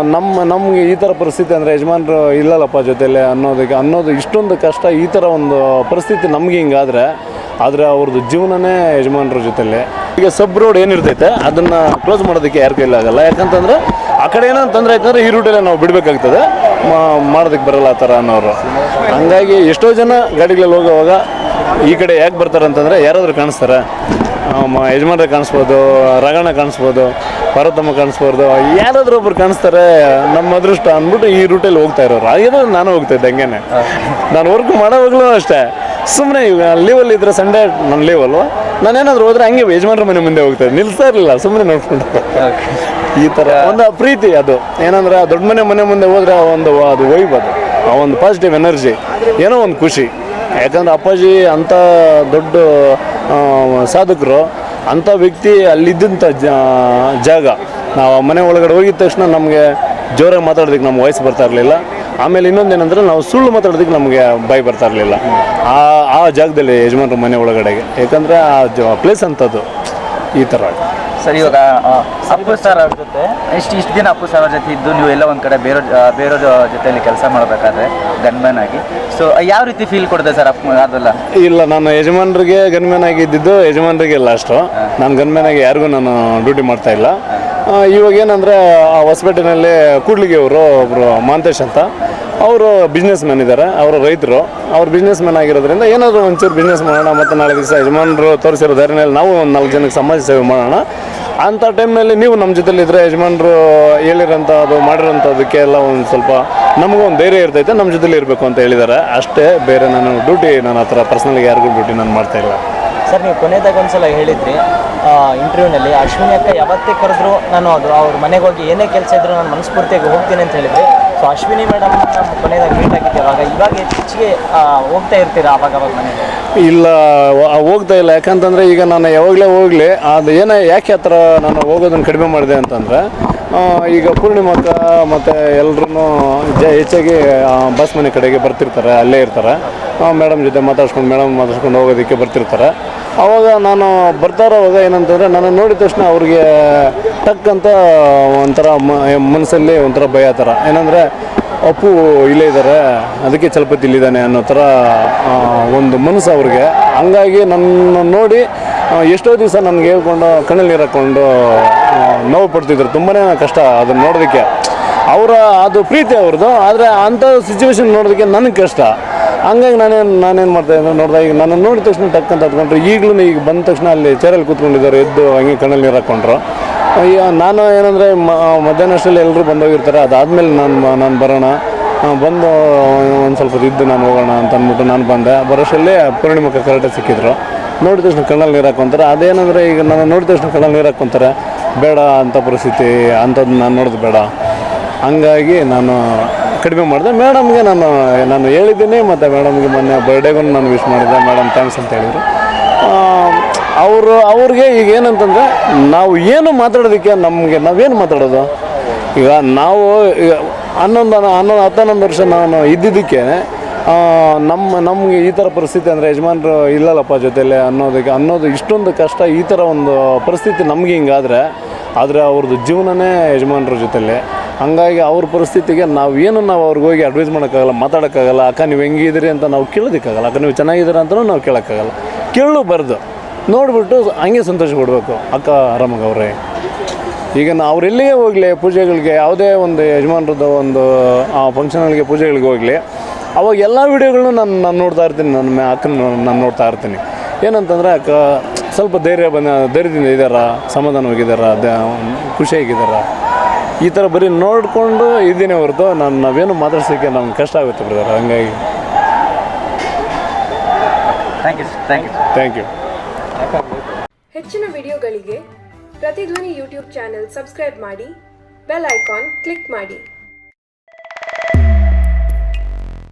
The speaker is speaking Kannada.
ನಮ್ಮ ನಮಗೆ ಈ ಥರ ಪರಿಸ್ಥಿತಿ ಅಂದರೆ ಯಜಮಾನ್ರು ಇಲ್ಲಲ್ಲಪ್ಪ ಜೊತೆಲೆ ಅನ್ನೋದಕ್ಕೆ ಅನ್ನೋದು ಇಷ್ಟೊಂದು ಕಷ್ಟ ಈ ಥರ ಒಂದು ಪರಿಸ್ಥಿತಿ ನಮಗೆ ಹಿಂಗಾದ್ರೆ. ಆದರೆ ಅವ್ರದ್ದು ಜೀವನನೇ ಯಜಮಾನ್ರ ಜೊತೆಲೆ. ಈಗ ಸಬ್ ರೋಡ್ ಏನಿರ್ತೈತೆ ಅದನ್ನು ಕ್ಲೋಸ್ ಮಾಡೋದಕ್ಕೆ ಯಾರ ಕೈಲಿ ಆಗಲ್ಲ. ಯಾಕಂತಂದ್ರೆ ಆ ಕಡೆ ಏನೋ ತೊಂದರೆ ಆಯ್ತಂದ್ರೆ ಈ ರೂಟಲ್ಲೇ ನಾವು ಬಿಡಬೇಕಾಗ್ತದೆ. ಮಾಡೋದಕ್ಕೆ ಬರಲ್ಲ ಆ ಥರ ಅನ್ನೋರು. ಹಂಗಾಗಿ ಎಷ್ಟೋ ಜನ ಗಾಡಿಗಳಲ್ಲಿ ಹೋಗೋವಾಗ ಈ ಕಡೆ ಯಾಕೆ ಬರ್ತಾರೆ ಅಂತಂದರೆ ಯಾರಾದರೂ ಕಾಣಿಸ್ತಾರೆ. ಯಜಮಾನ್ರೆ ಕಾಣಿಸ್ಬೋದು ರಗಣ ಕಾಣಿಸ್ಬೋದು ಪಾರ್ವತಮ್ಮ ಕಾಣಿಸ್ಬೋದು ಯಾರಾದ್ರೂ ಒಬ್ರು ಕಾಣಿಸ್ತಾರೆ ನಮ್ಮ ಅದೃಷ್ಟ ಅಂದ್ಬಿಟ್ಟು ಈ ರೂಟಲ್ಲಿ ಹೋಗ್ತಾ ಇರೋರು. ಹಾಗಿದ್ರೆ ನಾನು ಹೋಗ್ತಾ ಇದ್ದೆ ಹಂಗೇನೆ. ನಾನು ವರ್ಕ್ ಮಾಡೋವಾಗಲೂ ಅಷ್ಟೇ. ಸುಮ್ಮನೆ ಇವಾಗ ಲೀವಲ್ಲಿ ಇದ್ರೆ ಸಂಡೇ ನನ್ನ ಲೀವ್ ಅಲ್ವಾ? ನಾನೇನಾದ್ರೂ ಹೋದ್ರೆ ಹಂಗೆ ಯಜಮಾನ್ರ ಮನೆ ಮುಂದೆ ಹೋಗ್ತಾರೆ ಇದ್ದೆ. ನಿಲ್ಸ್ತಾ ಇರಲಿಲ್ಲ ಸುಮ್ಮನೆ ನೋಡ್ಕೊಂಡು. ಈ ಥರ ಒಂದು ಪ್ರೀತಿ ಅದು. ಏನಂದ್ರೆ ದೊಡ್ಡ ಮನೆ ಮನೆ ಮುಂದೆ ಹೋದ್ರೆ ಆ ಒಂದು ಅದು ವೈಬ್ ಅದು. ಆ ಒಂದು ಪಾಸಿಟಿವ್ ಎನರ್ಜಿ ಏನೋ ಒಂದು ಖುಷಿ. ಯಾಕಂದ್ರೆ ಅಪ್ಪಾಜಿ ಅಂಥ ದೊಡ್ಡ ಸಾಧಕರು ಅಂಥ ವ್ಯಕ್ತಿ ಅಲ್ಲಿದ್ದಂಥ ಜಾಗ. ನಾವು ಮನೆ ಒಳಗಡೆ ಹೋಗಿದ ತಕ್ಷಣ ನಮಗೆ ಜೋರಾಗಿ ಮಾತಾಡೋದಕ್ಕೆ ನಮ್ಮ ವಯಸ್ಸು ಬರ್ತಾ ಇರಲಿಲ್ಲ. ಆಮೇಲೆ ಇನ್ನೊಂದೇನೆಂದರೆ ನಾವು ಸುಳ್ಳು ಮಾತಾಡೋದಕ್ಕೆ ನಮಗೆ ಬಾಯಿ ಬರ್ತಾ ಇರಲಿಲ್ಲ. ಆ ಆ ಜಾಗದಲ್ಲಿ ಯಜಮಾನರು ಮನೆ ಒಳಗಡೆಗೆ. ಯಾಕಂದರೆ ಆ ಪ್ಲೇಸ್ ಅಂಥದ್ದು ಈ ಥರ ಸರಿ, ಇವಾಗ ಅಪ್ಪು ಸರ್ ಅವ್ರ ಜೊತೆ. ಇಷ್ಟು ಇಷ್ಟು ದಿನ ಅಪ್ಪು ಸರ್ ಅವ್ರ ಜೊತೆ ಇದ್ದು ನೀವು ಎಲ್ಲ ಒಂದು ಕಡೆ ಬೇರೆ ಬೇರೆ ಜೊತೆಯಲ್ಲಿ ಕೆಲಸ ಮಾಡಬೇಕಾದ್ರೆ ಗನ್ಮ್ಯಾನ್ ಆಗಿ. ಸೊ ಯಾವ ರೀತಿ ಫೀಲ್ ಕೊಡಿದೆ ಸರ್ ಅಪ್ಪ ಅದೆಲ್ಲ? ಇಲ್ಲ ನಾನು ಯಜಮಾನ್ರಿಗೆ ಗನ್ಮ್ಯಾನ್ ಆಗಿದ್ದಿದ್ದು ಇಲ್ಲ ಅಷ್ಟು. ನಾನು ಗನ್ಮ್ಯಾನ್ ಆಗಿ ಯಾರಿಗೂ ನಾನು ಡ್ಯೂಟಿ ಮಾಡ್ತಾ ಇಲ್ಲ. ಇವಾಗ ಏನಂದ್ರೆ ಆ ಹೊಸಪೇಟೆನಲ್ಲಿ ಕೂಡ್ಲಿಗೆ ಅವರು ಒಬ್ಬರು ಮಾಂತೇಶ್ ಅಂತ. ಅವರು ಬಿಸ್ನೆಸ್ ಮ್ಯಾನ್ ಇದ್ದಾರೆ ಅವರು ರೈತರು. ಅವ್ರು ಬಿಸ್ನೆಸ್ ಮ್ಯಾನ್ ಆಗಿರೋದ್ರಿಂದ ಏನಾದರೂ ಒಂಚೂರು ಬಿಸ್ನೆಸ್ ಮಾಡೋಣ ಮತ್ತು ನಾಳೆ ದಿವಸ ಯಜಮಾನರು ತೋರಿಸಿರೋ ದಾರಿನಲ್ಲಿ ನಾವು ಒಂದು ನಾಲ್ಕು ಜನಕ್ಕೆ ಸಮಾಜ ಸೇವೆ ಮಾಡೋಣ. ಅಂಥ ಟೈಮ್ನಲ್ಲಿ ನೀವು ನಮ್ಮ ಜೊತೆಲಿದ್ದರೆ ಯಜಮಾನರು ಹೇಳಿರೋಂಥ ಅದು ಮಾಡಿರೋಂಥದಕ್ಕೆ ಎಲ್ಲ ಒಂದು ಸ್ವಲ್ಪ ನಮಗೂ ಒಂದು ಧೈರ್ಯ ಇರ್ತೈತೆ, ನಮ್ಮ ಜೊತೆಲಿ ಇರಬೇಕು ಅಂತ ಹೇಳಿದ್ದಾರೆ. ಅಷ್ಟೇ ಬೇರೆ ನಾನು ಡ್ಯೂಟಿ ನಾನು ಆ ಥರ ಪರ್ಸ್ನಲ್ಗೆ ಯಾರಿಗೂ ಡ್ಯೂಟಿ ನಾನು ಮಾಡ್ತಾ ಇಲ್ಲ. ಸರ್, ನೀವು ಕೊನೆಯದಾಗ ಒಂದ್ಸಲ ಹೇಳಿದ್ರಿ ಇಂಟರ್ವ್ಯೂನಲ್ಲಿ ಅಶ್ವಿನಿ ಅಕ್ಕ ಯಾವತ್ತೇ ಕರೆದ್ರು ನಾನು ಅದು, ಅವ್ರ ಮನೆಗೆ ಹೋಗಿ ಏನೇ ಕೆಲಸ ಇದ್ರು ನಾನು ಮನಸ್ಫೂರ್ತಿಯಾಗಿ ಹೋಗ್ತೀನಿ ಅಂತ ಹೇಳಿದ್ರಿ. ಸೊ ಅಶ್ವಿನಿ ಮೇಡಮ್ ನಮ್ಮ ಕೊನೆಯದಾಗ ಮೀಟ್ ಆಗಿದ್ದೆ ಅವಾಗ ಇವಾಗ ಹೆಚ್ಚಿಗೆ ಹೋಗ್ತಾ ಇರ್ತೀರಾ ಅವಾಗ ಅವಾಗ ಮನೆಗೆ? ಇಲ್ಲ ಹೋಗ್ತಾ ಇಲ್ಲ. ಯಾಕಂತಂದರೆ ಈಗ ನಾನು ಯಾವಾಗಲೇ ಹೋಗಲಿ, ಅದು ಏನೇ, ಯಾಕೆ ಆ ನಾನು ಹೋಗೋದನ್ನು ಕಡಿಮೆ ಮಾಡಿದೆ ಅಂತಂದರೆ ಈಗ ಪೂರ್ಣಿಮಕ್ಕ ಮತ್ತು ಎಲ್ಲರೂ ಜ, ಹೆಚ್ಚಾಗಿ ಬಸ್ ಮನೆ ಕಡೆಗೆ ಬರ್ತಿರ್ತಾರೆ, ಅಲ್ಲೇ ಇರ್ತಾರೆ. ಮೇಡಮ್ ಜೊತೆ ಮಾತಾಡ್ಸ್ಕೊಂಡು, ಮೇಡಮ್ ಮಾತಾಡ್ಸ್ಕೊಂಡು ಹೋಗೋದಕ್ಕೆ ಬರ್ತಿರ್ತಾರೆ. ಅವಾಗ ನಾನು ಬರ್ತಾ ಇರೋವಾಗ ಏನಂತಂದರೆ ನಾನು ನೋಡಿದ ತಕ್ಷಣ ಅವ್ರಿಗೆ ಟಕ್ ಅಂತ ಒಂಥರ ಮನಸ್ಸಲ್ಲಿ ಒಂಥರ ಭಯ ಥರ. ಏನಂದರೆ, ಅಪ್ಪು, ಇಲ್ಲೇ ಇದ್ದಾರೆ. ಅದಕ್ಕೆ ಚಲಪತಿ ಇಲ್ಲಿದ್ದಾನೆ ಅನ್ನೋ ಥರ ಒಂದು ಮನಸ್ಸು ಅವ್ರಿಗೆ. ಹಂಗಾಗಿ ನನ್ನ ನೋಡಿ ಎಷ್ಟೋ ದಿವಸ ನನಗೆ ಹೇಳ್ಕೊಂಡು, ಕಣ್ಣಲ್ಲಿ ನೀರು ನೋವು ಪಡ್ತಿದ್ರು. ತುಂಬಾ ಕಷ್ಟ ಅದನ್ನು ನೋಡೋದಕ್ಕೆ. ಅವರ, ಅದು ಪ್ರೀತಿ ಅವ್ರದ್ದು ಆದರೆ ಅಂಥ ಸಿಚುವೇಶನ್ ನೋಡೋದಕ್ಕೆ ನನಗೆ ಕಷ್ಟ. ಹಂಗಾಗಿ ನಾನೇನು ನಾನೇನು ಮಾಡ್ತಾ ಇದ್ದೆ ನೋಡಿದೆ, ಈಗ ನಾನು ನೋಡಿದ ತಕ್ಷಣ ಟಕ್ ಅಂತ ಹತ್ಕೊಂಡ್ರು. ಈಗಲೂ ಈಗ ಬಂದ ತಕ್ಷಣ ಅಲ್ಲಿ ಚೇರಲ್ಲಿ ಕೂತ್ಕೊಂಡಿದ್ದಾರೆ, ಎದ್ದು ಹಂಗೆ ಕಣ್ಣಲ್ಲಿ ನೀರು ಹಾಕ್ಕೊಂಡ್ರು ನಾನು ಏನಂದರೆ ಮಧ್ಯಾಹ್ನ ಅಷ್ಟರಲ್ಲಿ ಎಲ್ಲರೂ ಬಂದೋಗಿರ್ತಾರೆ. ಅದಾದಮೇಲೆ ನಾನು ನಾನು ಬರೋಣ. ಬಂದು ಒಂದು ಸ್ವಲ್ಪ ಇದ್ದು ನಾನು ಹೋಗೋಣ ಅಂತ ಅಂದ್ಬಿಟ್ಟು ನಾನು ಬಂದೆ. ಬರೋಷಲ್ಲಿ ಪೂರ್ಣಿಮಕ್ಕೆ ಕರೆಕ್ಟಾಗಿ ಸಿಕ್ಕಿದ್ರು. ನೋಡಿದ ತಕ್ಷಣ ಕಣ್ಣಲ್ಲಿ ನೀರು ಹಾಕ್ಕೊಂತಾರೆ ಅದೇನಂದರೆ, ಈಗ ನಾನು ನೋಡಿದ ತಕ್ಷಣ ಕಣ್ಣಲ್ಲಿ ನೀರು ಹಾಕ್ಕೊಂತಾರೆ ಬೇಡ ಅಂಥ ಪರಿಸ್ಥಿತಿ ಅಂಥದ್ದು ನಾನು ನೋಡೋದು ಬೇಡ. ಹಂಗಾಗಿ ನಾನು ಕಡಿಮೆ ಮಾಡಿದೆ. ಮೇಡಮ್ಗೆ ನಾನು ನಾನು ಹೇಳಿದ್ದೀನಿ, ಮತ್ತು ಮೇಡಮ್ಗೆ ಮೊನ್ನೆ ಬರ್ಡೇಗೂ ನಾನು ವಿಶ್ ಮಾಡಿದ್ದೆ. ಮೇಡಮ್ ಥ್ಯಾಂಕ್ಸ್ ಅಂತ ಹೇಳಿದರು. ಅವರು, ಅವ್ರಿಗೆ ಈಗ ಏನಂತಂದರೆ, ನಾವು ಏನು ಮಾತಾಡೋದಕ್ಕೆ ನಮಗೆ ನಾವೇನು ಮಾತಾಡೋದು? ಈಗ ನಾವು, ಈಗ ಹನ್ನೊಂದು ಹನ್ನೊಂದು, ಹತ್ತನ್ನೊಂದು ವರ್ಷ ನಾನು ಇದ್ದಿದ್ದಕ್ಕೆ ನಮ್ಮ ನಮಗೆ ಈ ಥರ ಪರಿಸ್ಥಿತಿ ಅಂದರೆ ಯಜಮಾನರು ಇಲ್ಲಲ್ಲಪ್ಪ ಜೊತೆಯಲ್ಲಿ ಅನ್ನೋದಕ್ಕೆ, ಅನ್ನೋದು ಇಷ್ಟೊಂದು ಕಷ್ಟ, ಈ ಥರ ಒಂದು ಪರಿಸ್ಥಿತಿ ನಮಗೆ ಹಿಂಗಾದರೆ, ಆದರೆ ಅವ್ರದ್ದು ಜೀವನನೇ ಯಜಮಾನರ ಜೊತೆಲೆ. ಹಂಗಾಗಿ ಅವ್ರ ಪರಿಸ್ಥಿತಿಗೆ ನಾವು ಏನು ನಾವು ಅವ್ರಿಗೆ ಹೋಗಿ ಅಡ್ವೈಸ್ ಮಾಡೋಕ್ಕಾಗಲ್ಲ, ಮಾತಾಡೋಕ್ಕಾಗಲ್ಲ, ಅಕ್ಕ, ನೀವು ಹೆಂಗಿದ್ದೀರಿ ಅಂತ ನಾವು ಕೇಳೋದಕ್ಕಾಗಲ್ಲ, ಅಕ್ಕ, ನೀವು ಚೆನ್ನಾಗಿದ್ದೀರಾ ಅಂತಲೂ ನಾವು ಕೇಳೋಕ್ಕಾಗಲ್ಲ. ಕೇಳಬಾರ್ದು. ನೋಡಿಬಿಟ್ಟು ಹಂಗೆ ಸಂತೋಷ ಕೊಡಬೇಕು ಅಕ್ಕ, ಆರಾಮಾಗವ್ರೆ. ಈಗ ನಾವು ಅವ್ರು ಎಲ್ಲಿಗೆ ಹೋಗಲಿ ಪೂಜೆಗಳಿಗೆ, ಯಾವುದೇ ಒಂದು ಯಜಮಾನ್ರದ್ದು ಒಂದು ಫಂಕ್ಷನ್ಗಳಿಗೆ ಪೂಜೆಗಳಿಗೆ ಹೋಗಲಿ, ಅವಾಗ ಎಲ್ಲ ವೀಡಿಯೋಗಳನ್ನೂ ನಾನು ನಾನು ನೋಡ್ತಾ ಇರ್ತೀನಿ ನನ್ನ ಅಕ್ಕನ ನಾನು ನೋಡ್ತಾ ಇರ್ತೀನಿ. ಏನಂತಂದರೆ, ಅಕ್ಕ, ಸ್ವಲ್ಪ ಧೈರ್ಯ ಬಂದ, ಧೈರ್ಯದಿಂದ ಇದ್ದಾರಾ ಸಮಾಧಾನವಾಗಿದ್ದಾರಾ ದ ಖುಷಿಯಾಗಿದ್ದಾರ ಈ ಥರ ಬರೀ ನೋಡಿಕೊಂಡು ಇದ್ದೀನಿ ಹೊರತು ನಾನು ನಾವೇನು ಮಾತಾಡ್ಸೋಕ್ಕೆ ನಮ್ಗೆ ಕಷ್ಟ ಆಗುತ್ತೆ ಬ್ರದರ್ ಹಂಗಾಗಿ. Thank you thank you thank you ಹೆಚ್ಚಿನ ವಿಡಿಯೋಗಳಿಗೆ ಪ್ರತಿಧ್ವನಿ ಯೂಟ್ಯೂಬ್ ಚಾನೆಲ್ ಸಬ್ಸ್ಕ್ರೈಬ್ ಮಾಡಿ ಬೆಲ್ ಐಕಾನ್ ಕ್ಲಿಕ್ ಮಾಡಿ.